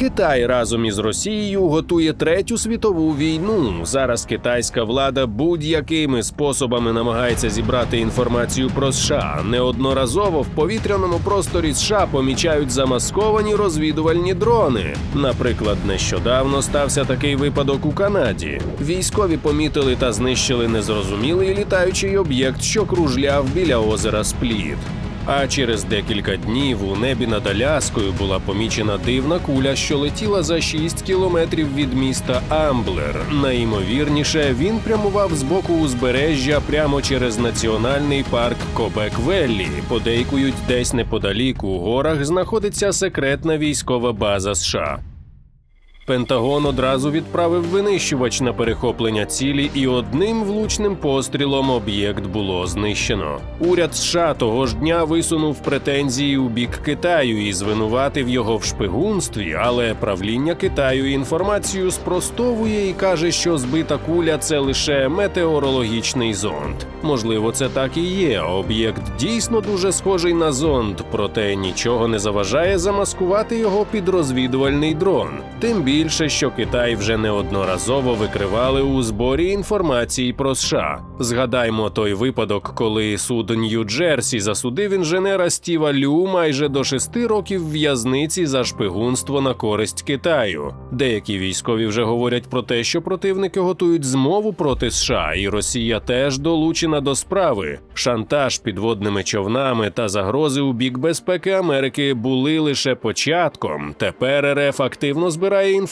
Китай разом із Росією готує третю світову війну. Зараз китайська влада будь-якими способами намагається зібрати інформацію про США. Неодноразово в повітряному просторі США помічають замасковані розвідувальні дрони. Наприклад, нещодавно стався такий випадок у Канаді. Військові помітили та знищили незрозумілий літаючий об'єкт, що кружляв біля озера Спліт. А через декілька днів у небі над Аляскою була помічена дивна куля, що летіла за 6 кілометрів від міста Амблер. Найімовірніше, він прямував з боку узбережжя прямо через національний парк Кобек Веллі. Подейкують, десь неподалік у горах знаходиться секретна військова база США. Пентагон одразу відправив винищувач на перехоплення цілі, і одним влучним пострілом об'єкт було знищено. Уряд США того ж дня висунув претензії у бік Китаю і звинуватив його в шпигунстві, але правління Китаю інформацію спростовує і каже, що збита куля це лише метеорологічний зонд. Можливо, це так і є. Об'єкт дійсно дуже схожий на зонд, проте нічого не заважає замаскувати його під розвідувальний дрон. Тим більше, що Китай вже неодноразово викривали у зборі інформації про США. Згадаймо той випадок, коли суд Нью-Джерсі засудив інженера Стіва Лю майже до шести років в'язниці за шпигунство на користь Китаю. Деякі військові вже говорять про те, що противники готують змову проти США, і Росія теж долучена до справи. Шантаж підводними човнами та загрози у бік безпеки Америки були лише початком. Тепер РФ активно збирає інформацію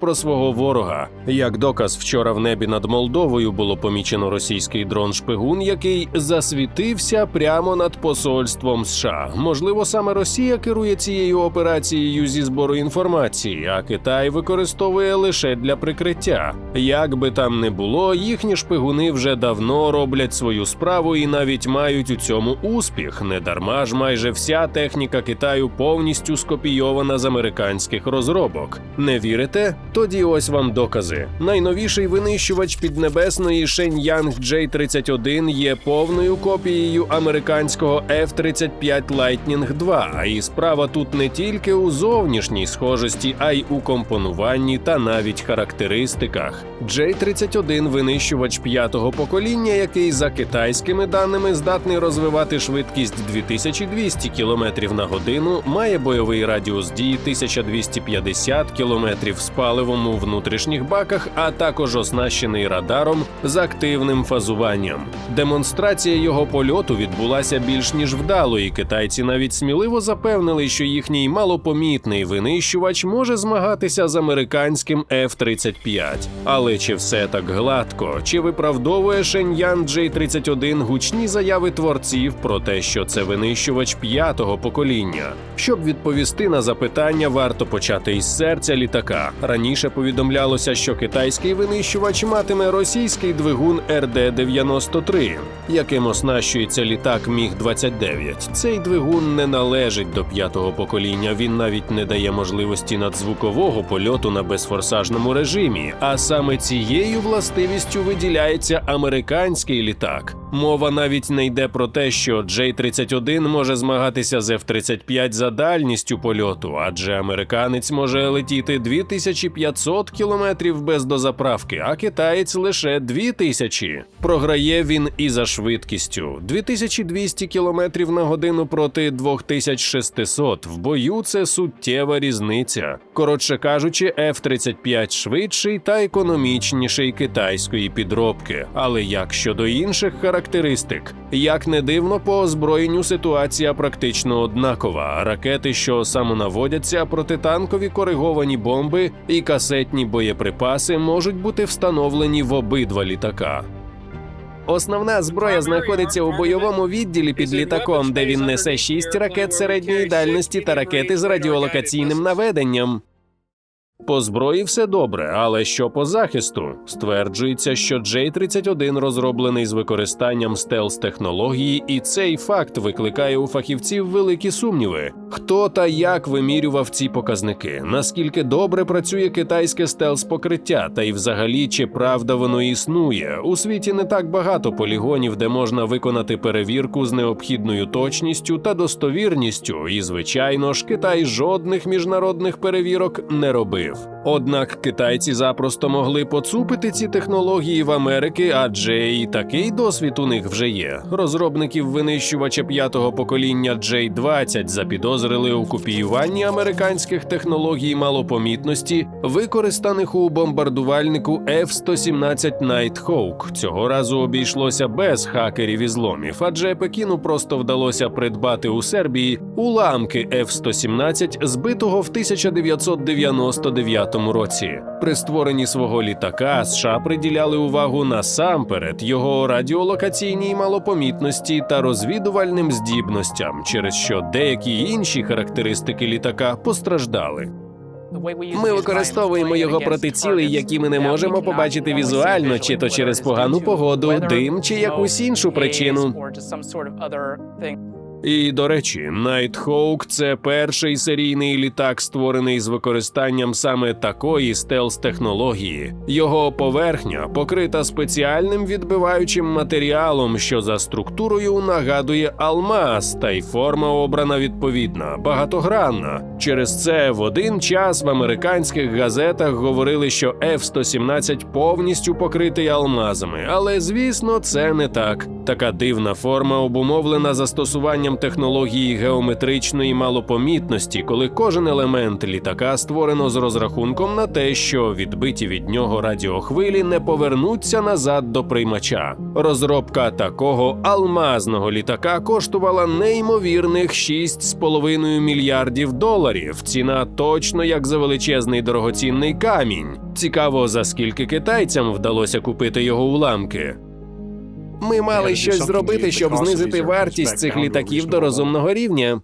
про свого ворога. Як доказ, вчора в небі над Молдовою було помічено російський дрон шпигун, який засвітився прямо над посольством США. Можливо, саме Росія керує цією операцією зі збору інформації, а Китай використовує лише для прикриття. Як би там не було, їхні шпигуни вже давно роблять свою справу і навіть мають у цьому успіх. Недарма ж майже вся техніка Китаю повністю скопійована з американських розробок. Не вірите? Тоді ось вам докази. Найновіший винищувач піднебесної Shenyang J-31 є повною копією американського F-35 Lightning 2. І справа тут не тільки у зовнішній схожості, а й у компонуванні та навіть характеристиках. J-31 винищувач п'ятого покоління, який за китайськими даними здатний розвивати швидкість 2200 км на годину, має бойовий радіус дії 1250 км з паливом у внутрішніх баках, а також оснащений радаром з активним фазуванням. Демонстрація його польоту відбулася більш ніж вдало, і китайці навіть сміливо запевнили, що їхній малопомітний винищувач може змагатися з американським F-35. Але чи все так гладко? Чи виправдовує Shenyang J-31 гучні заяви творців про те, що це винищувач п'ятого покоління? Щоб відповісти на запитання, варто почати із серця літака. Раніше повідомлялося, що китайський винищувач матиме російський двигун РД-93, яким оснащується літак Міг-29. Цей двигун не належить до п'ятого покоління. Він навіть не дає можливості надзвукового польоту на безфорсажному режимі. А саме цією властивістю виділяється американський літак. Мова навіть не йде про те, що J-31 може змагатися з F-35 за дальністю польоту, адже американець може летіти 2500 кілометрів без дозаправки, а китаєць лише 2000. Програє він і за швидкістю 2200 кілометрів на годину проти 2600. В бою це суттєва різниця. Коротше кажучи, F-35 швидший та економічніший китайської підробки. Але як щодо інших характеристик, як не дивно, по озброєнню ситуація практично однакова. Ракети, що самонаводяться, протитанкові кориговані бомби і касетні боєприпаси можуть бути встановлені в обидва літака. Основна зброя знаходиться у бойовому відділі під літаком, де він несе шість ракет середньої дальності та ракети з радіолокаційним наведенням. По зброї все добре, але що по захисту? Стверджується, що J-31 розроблений з використанням стелс-технології, і цей факт викликає у фахівців великі сумніви. Хто та як вимірював ці показники? Наскільки добре працює китайське стелс-покриття, та й взагалі чи правда воно існує? У світі не так багато полігонів, де можна виконати перевірку з необхідною точністю та достовірністю, і звичайно ж, Китай жодних міжнародних перевірок не робив. Однак китайці запросто могли поцупити ці технології в Америки, адже і такий досвід у них вже є. Розробників винищувача п'ятого покоління J-20 запідозрили у копіюванні американських технологій малопомітності, використаних у бомбардувальнику F-117 Nighthawk. Цього разу обійшлося без хакерів і зломів, адже Пекіну просто вдалося придбати у Сербії уламки F-117, збитого в 1999 році. При створенні свого літака США приділяли увагу насамперед його радіолокаційній малопомітності та розвідувальним здібностям, через що деякі інші характеристики літака постраждали. Ми використовуємо його проти цілей, які ми не можемо побачити візуально, чи то через погану погоду, дим, чи якусь іншу причину. І до речі, Nighthawk – це перший серійний літак, створений з використанням саме такої стелс-технології. Його поверхня покрита спеціальним відбиваючим матеріалом, що за структурою нагадує алмаз, та й форма обрана відповідна, багатогранна. Через це в один час в американських газетах говорили, що F-117 повністю покритий алмазами, але звісно, це не так. Така дивна форма обумовлена застосуванням технології геометричної малопомітності, коли кожен елемент літака створено з розрахунком на те, що відбиті від нього радіохвилі не повернуться назад до приймача. Розробка такого алмазного літака коштувала неймовірних 6,5 мільярдів доларів. Ціна точно як за величезний дорогоцінний камінь. Цікаво, за скільки китайцям вдалося купити його уламки. Ми мали щось зробити, щоб знизити вартість цих літаків до розумного рівня.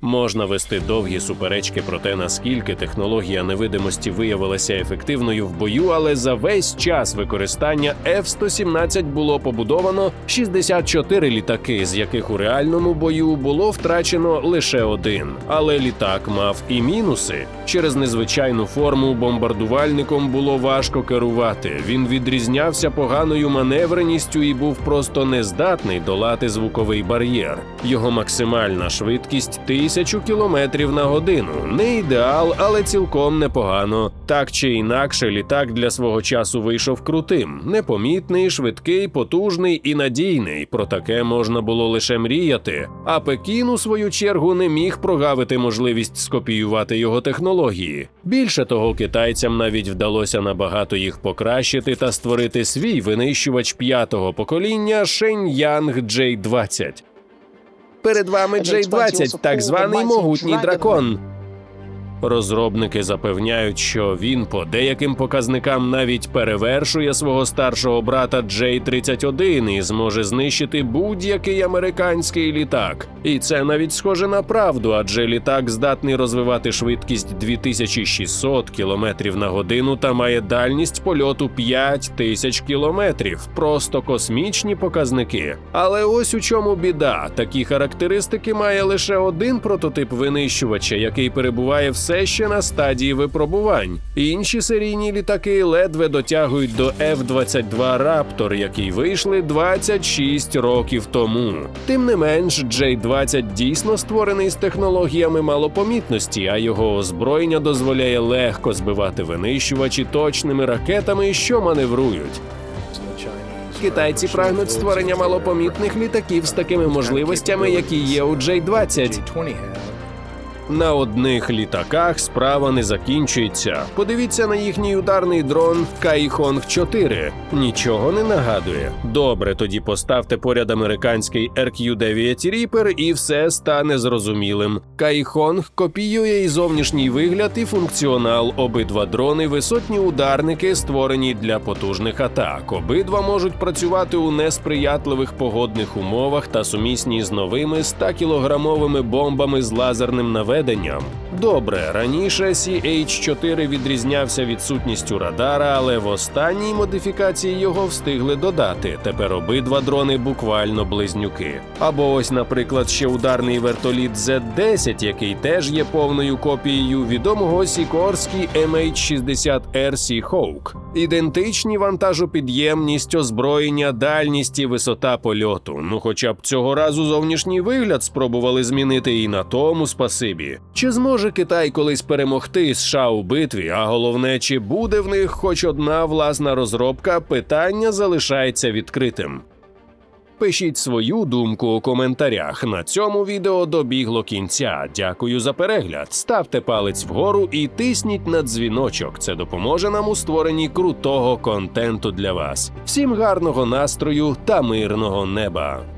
Можна вести довгі суперечки про те, наскільки технологія невидимості виявилася ефективною в бою, але за весь час використання F-117 було побудовано 64 літаки, з яких у реальному бою було втрачено лише один. Але літак мав і мінуси. Через незвичайну форму бомбардувальником було важко керувати. Він відрізнявся поганою маневреністю і був просто нездатний долати звуковий бар'єр. Його максимальна швидкість тисячу кілометрів на годину. Не ідеал, але цілком непогано. Так чи інакше, літак для свого часу вийшов крутим, непомітний, швидкий, потужний і надійний. Про таке можна було лише мріяти. А Пекін, у свою чергу, не міг прогавити можливість скопіювати його технології. Більше того, китайцям навіть вдалося набагато їх покращити та створити свій винищувач п'ятого покоління Shenyang J-20. Перед вами J-20, так званий могутній дракон. Розробники запевняють, що він по деяким показникам навіть перевершує свого старшого брата J-31 і зможе знищити будь-який американський літак. І це навіть схоже на правду, адже літак здатний розвивати швидкість 2600 км на годину та має дальність польоту 5000 км. Просто космічні показники. Але ось у чому біда: такі характеристики має лише один прототип винищувача, який перебуває в все ще на стадії випробувань. Інші серійні літаки ледве дотягують до F-22 Raptor, які вийшли 26 років тому. Тим не менш, J-20 дійсно створений з технологіями малопомітності, а його озброєння дозволяє легко збивати винищувачі точними ракетами, що маневрують. Китайці прагнуть створення малопомітних літаків з такими можливостями, які є у J-20. На одних літаках справа не закінчується. Подивіться на їхній ударний дрон Кайхонг 4 Нічого не нагадує. Добре, тоді поставте поряд американський RQ-9 Reaper і все стане зрозумілим. Кайхонг копіює і зовнішній вигляд, і функціонал. Обидва дрони висотні ударники, створені для потужних атак. Обидва можуть працювати у несприятливих погодних умовах та сумісні з новими 100-кілограмовими бомбами з лазерним наведенням. Добре, раніше CH-4 відрізнявся відсутністю радара, але в останній модифікації його встигли додати. Тепер обидва дрони буквально близнюки. Або ось, наприклад, ще ударний вертоліт Z-10, який теж є повною копією відомого Сікорський MH-60R Seahawk. Ідентичні вантажопідємність, озброєння, дальність і висота польоту. Ну, хоча б цього разу зовнішній вигляд спробували змінити і на тому спасибі. Чи зможе Китай колись перемогти США у битві? А головне, чи буде в них хоч одна власна розробка? Питання залишається відкритим. Пишіть свою думку у коментарях. На цьому відео добігло кінця. Дякую за перегляд. Ставте палець вгору і тисніть на дзвіночок. Це допоможе нам у створенні крутого контенту для вас. Всім гарного настрою та мирного неба!